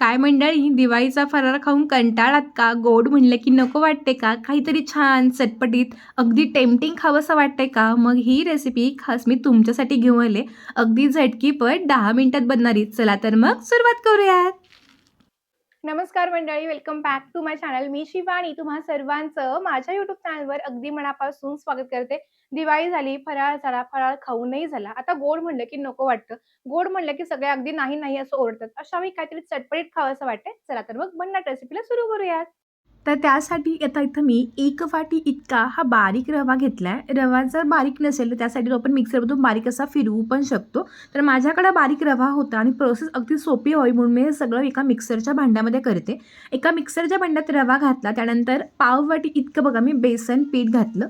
काय मंडळी दिवाळीचा फरार खाऊन कंटाळात का? गोड म्हणलं की नको वाटते का? काहीतरी छान चटपटीत अगदी टेम्पटिंग खावंसं वाटते का? मग ही रेसिपी खास मी तुमच्यासाठी घेऊन आले. अगदी झटकीपट दहा मिनिटात बनणारी. चला तर मग सुरुवात करूयात. नमस्कार मंडळी welcome back to my channel मी शिवानी तुम्हा सर्वांचं माझ्या युट्यूब चॅनलवर अगदी मनापासून स्वागत करते. दिवाळी झाली फराळ झाला फराळ खाऊनही झाला. आता गोड म्हणलं की नको वाटतं. गोड म्हणलं की सगळे अगदी नाही नाही असं ओरडतात. अशा मी काहीतरी चटपटीत खावं असं वाटतंय. चला तर मग बनणार रेसिपीला सुरू करूयात. तर त्यासाठी आता इथं मी एक वाटी इतका हा बारीक रवा घेतला आहे रवा जर बारीक नसेल तर त्यासाठी आपण मिक्सरमधून बारीक असा फिरवू पण शकतो. तर माझ्याकडे बारीक रवा होता आणि प्रोसेस अगदी सोपी होईल म्हणून मी हे सगळं एका मिक्सरच्या भांड्यामध्ये करते. एका मिक्सरच्या भांड्यात रवा घातला त्यानंतर पाव वाटी इतकं बघा मी बेसन पीठ घातलं.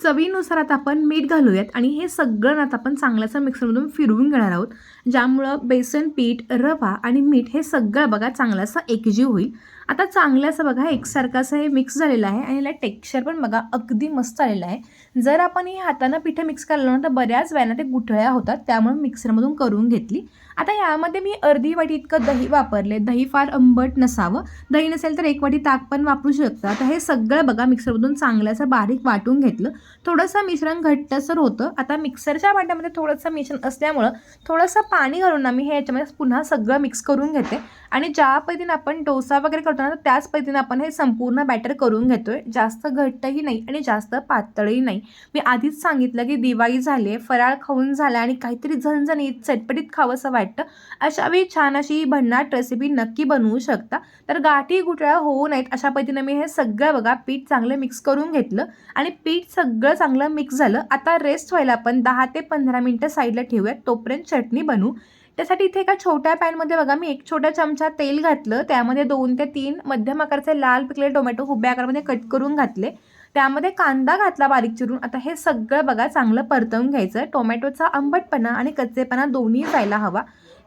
चवीनुसार आता आपण मीठ घालूयात आणि हे सगळं आता आपण चांगल्याचं मिक्सरमधून फिरवून घेणार आहोत. ज्यामुळं बेसन पीठ रवा आणि मीठ हे सगळं बघा चांगलं एकजीव होईल. आता चांगल्याचं बघा एकसारखं असं हे मिक्स झालेलं आहे आणि याला टेक्स्चर पण बघा अगदी मस्त आलेलं आहे. जर आपण हे हातानं पिठं मिक्स केलं ना तर बऱ्याच वेळानं ते गुठळ्या होतात. त्यामुळे मिक्सरमधून करून घेतली. आता यामध्ये मी अर्धी वाटी इतकं दही वापरले. दही फार आंबट नसावं. दही नसेल तर एक वाटी ताक पण वापरू शकता. तर हे सगळं बघा मिक्सरमधून चांगल्याचं बारीक वाटून घेतलं. थोडंसं मिश्रण घट्टसर होतं. आता मिक्सरच्या भांड्यामध्ये थोडंसं मिश्रण असल्यामुळं थोडंसं पाणी घालून ना मी हे याच्यामध्ये पुन्हा सगळं मिक्स करून घेते. आणि ज्या पद्धतीने आपण डोसा वगैरे करतो ना त्याच पद्धतीने आपण हे संपूर्ण बॅटर करून घेतो आहे जास्त घट्टही नाही आणि जास्त पातळही नाही. मी आधीच सांगितलं की दिवाळी झाली आहे फराळ खाऊन झाला आणि काहीतरी झणझणीत चटपटीत खावंसं वाटतं. अशा वेळी छान अशी भन्नाट रेसिपी नक्की बनवू शकता. तर गाठी गुठळ्या होऊ नयेत अशा पद्धतीने मी हे सगळं बघा पीठ चांगलं मिक्स करून घेतलं. आणि पीठ सगळं सगळं चांगलं मिक्स झालं. आता रेस्ट व्हायला आपण दहा ते पंधरा मिनटं साईडला ठेवूयात. तोपर्यंत चटणी बनवू. त्यासाठी इथे एका छोट्या पॅनमध्ये बघा मी एक छोटा चमचा तेल घातलं. त्यामध्ये दोन ते तीन मध्यम आकारचे लाल पिकलेले टोमॅटो हुब्या आकारामध्ये कट करून घातले. त्यामध्ये कांदा घातला बारीक चिरून. आता हे सगळं बघा चांगलं परतवून घ्यायचं. टोमॅटोचा आंबटपणा आणि कच्चेपणा दोन्ही जायला हवा.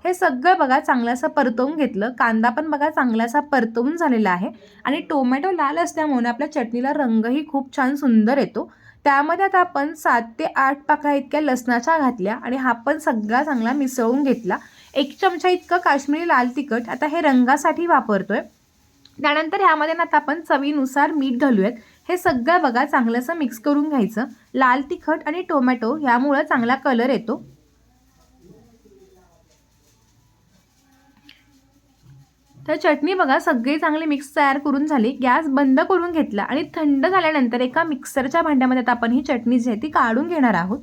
हे सगळं बघा चांगलासा परतवून घेतलं. कांदा पण बघा चांगलासा परतवून झालेला आहे. आणि टोमॅटो लाल असल्यामुळे आपल्या चटणीला रंगही खूप छान सुंदर येतो. त्यामध्ये आता आपण सात ते आठ पाकळ्या इतक्या लसणाच्या घातल्या आणि हा पण सगळा चांगला मिसळून घेतला. एक चमचा इतकं काश्मीरी लाल तिखट आता हे रंगासाठी वापरतोय. त्यानंतर ह्यामध्ये ना आता आपण चवीनुसार मीठ घालूयात. हे सगळं बघा चांगलं असं मिक्स करून घ्यायचं. लाल तिखट आणि टोमॅटो ह्यामुळं चांगला कलर येतो. तर चटणी बघा सगळी चांगली मिक्स तयार करून झाली. गॅस बंद करून घेतला आणि थंड झाल्यानंतर एका मिक्सरच्या भांड्यामध्ये आता आपण ही चटणी जी आहे ती काढून घेणार आहोत.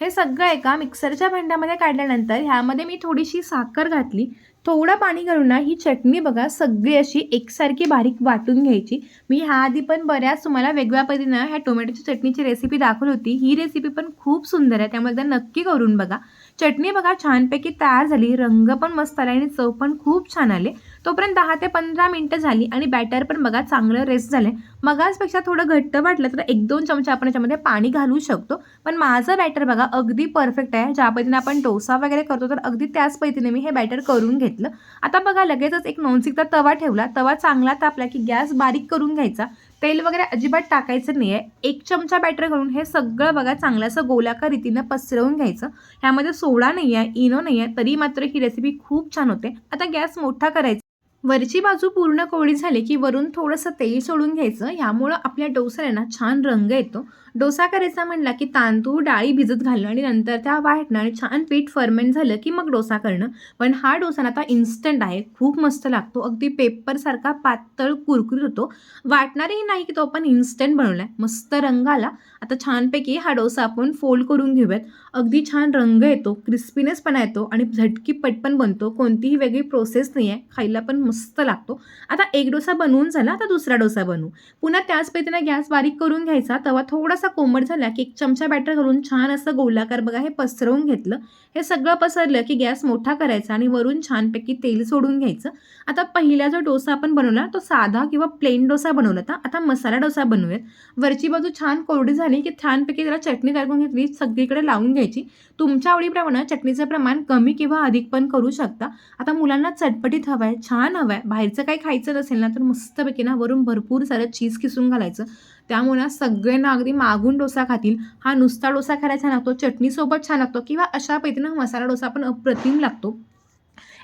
हे सगळं एका मिक्सरच्या भांड्यामध्ये काढल्यानंतर ह्यामध्ये मी थोडीशी साखर घातली. थोडं पाणी घालून ना ही चटणी बघा सगळी अशी एकसारखी बारीक वाटून घ्यायची. मी ह्याआधी पण बऱ्याच तुम्हाला वेगळ्या पद्धतीनं ह्या टोमॅटोची चटणीची रेसिपी दाखवली होती. ही रेसिपी पण खूप सुंदर आहे. त्यामुळे एकदा नक्की करून बघा. चटणी बघा छानपैकी तयार झाली. रंग पण मस्त आला आणि चव पण खूप छान आले. तोपर्यंत दहा ते पंधरा मिनटं झाली आणि बॅटर पण बघा चांगलं रेस्ट झालं मगाचपेक्षा थोडं घट्ट वाटलं तर एक दोन चमचे आपण याच्यामध्ये पाणी घालू शकतो. पण माझं बॅटर बघा अगदी परफेक्ट आहे. ज्या पद्धतीने आपण डोसा वगैरे करतो तर अगदी त्याच पद्धतीने मी हे बॅटर करून घेतलं. आता बघा लगेचच एक नॉनस्टिकचा तवा ठेवला. तवा चांगला तापला की गॅस बारीक करून घ्यायचा. तेल वगैरे अजिबात टाकायचं नाही आहे एक चमचा बॅटर घालून हे सगळं बघा चांगलं असं गोलाकार रीतीनं पसरवून घ्यायचं. ह्यामध्ये सोडा नाही आहे इनो नाही आहे तरी मात्र ही रेसिपी खूप छान होते. आता गॅस मोठा करायचा. वरची बाजू पूर्ण कोवळी झाली की वरून थोडंसं तेल सोडून घ्यायचं. यामुळं आपल्या डोसाला छान रंग येतो. डोसा करायचा म्हणला की तांदूळ डाळी भिजत घालणं आणि नंतर त्या वाटणं आणि छान पीठ फर्मेंट झालं की मग डोसा करणं. पण हा डोसा ना आता इन्स्टंट आहे. खूप मस्त लागतो. अगदी पेपरसारखा पातळ कुरकुरीत होतो. वाटणारही नाही की तो आपण इन्स्टंट बनवला आहे मस्त रंग आला. आता छानपैकी हा डोसा आपण फोल्ड करून घेऊयात. अगदी छान रंग येतो. क्रिस्पीनेस पण येतो आणि झटकी पटपण बनतो. कोणतीही वेगळी प्रोसेस नाही आहे. खायला पण मस्त लागतो. आता एक डोसा बनवून झाला. आता दुसरा डोसा बनवू. पुन्हा त्याच पद्धतीने गॅस बारीक करून घ्यायचा. तेव्हा थोडासा कोमट झाला की एक चमचा बॅटर घालून छान असं गोलाकार बघा हे पसरवून घेतलं. हे सगळं पसरलं की गॅस मोठा करायचा आणि वरून छानपैकी तेल सोडून घ्यायचं. आता पहिला जो डोसा आपण बनवला तो साधा किंवा प्लेन डोसा बनवला होता. आता मसाला डोसा बनवूयात. वरची बाजू छान कोरडी झाली की छानपैकी त्याला चटणी टाकून घेतली. सगळीकडे लावून घ्यायची. तुमच्या आवडीप्रमाणे चटणीचं प्रमाण कमी किंवा अधिक पण करू शकता. आता मुलांना चटपटीत हवं आहे छान हवं आहे बाहेरचं काही खायचं नसेल ना तर मस्तपैकी ना वरून भरपूर सारं चीज किसून घालायचं. त्यामुळे ना सगळ्यांना अगदी मागून डोसा खातील. हा नुसता डोसा खायला छान लागतो चटणीसोबत छान लागतो किंवा अशा पद्धतीनं मसाला डोसा पण अप्रतिम लागतो.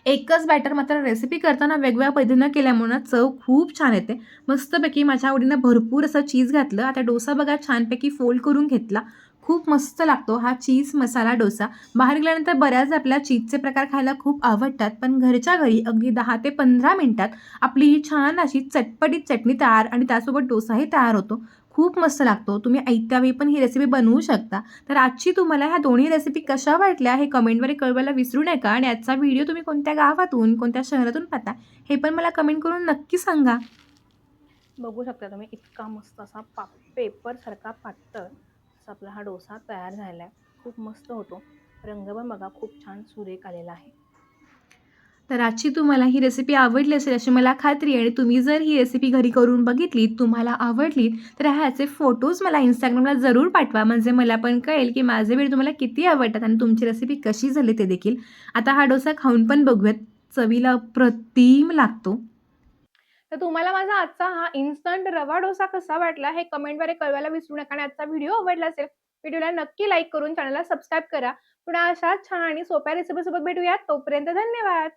एकच बॅटर मात्र रेसिपी करताना वेगवेगळ्या पद्धतीनं केल्यामुळे चव खूप छान येते. मस्तपैकी माझ्या आवडीनं भरपूर असं चीज घातलं. आता डोसा बघा छानपैकी फोल्ड करून घेतला. खूप मस्त लागतो हा चीज मसाला डोसा. बाहेर गेल्यानंतर बऱ्याच आपल्या चीजचे प्रकार खायला खूप आवडतात पण घरच्या घरी अगदी दहा ते पंधरा मिनिटात आपली ही छान अशी चटपटीत चटणी तयार आणि त्यासोबत डोसाही तयार होतो. खूप मस्त लागतो. तुम्ही ऐकत्या वेळी पण ही रेसिपी बनवू शकता. तर आजची तुम्हाला ह्या दोन्ही रेसिपी कशा वाटल्या हे कमेंटमध्ये कळवायला विसरू नका आणि आजचा व्हिडिओ तुम्ही कोणत्या गावातून कोणत्या शहरातून पाहता हे पण मला कमेंट करून नक्की सांगा. बघू शकता तुम्ही इतका मस्त असा पा पेपरसारखा पातळ. आपला हा डोसा तयार झालेला आहे खूप मस्त होतो. रंग पण बघा खूप छान सुरेख आलेला आहे. तर आजची तुम्हाला ही रेसिपी आवडली असेल अशी मला खात्री आहे आणि तुम्ही जर ही रेसिपी घरी करून बघितली तुम्हाला आवडली तर ह्याचे फोटोज मला इंस्टाग्रामला जरूर पाठवा. म्हणजे मला पण कळेल की माझे व्हिडिओ तुम्हाला किती आवडतात आणि तुमची रेसिपी कशी झाली ते देखील. आता हा डोसा खाऊन पण बघूयात. चवीला अप्रतिम लागतो. तर तुम्हाला माझा आजचा हा इन्स्टंट रवा डोसा कसा वाटला हे कमेंटद्वारे कळवायला विसरू नका आणि आजचा व्हिडिओ आवडला असेल व्हिडिओला नक्की लाईक करून चॅनलला सबस्क्राईब करा. पुन्हा अशा छान आणि सोप्या रेसिपीसोबत भेटूयात. तोपर्यंत धन्यवाद.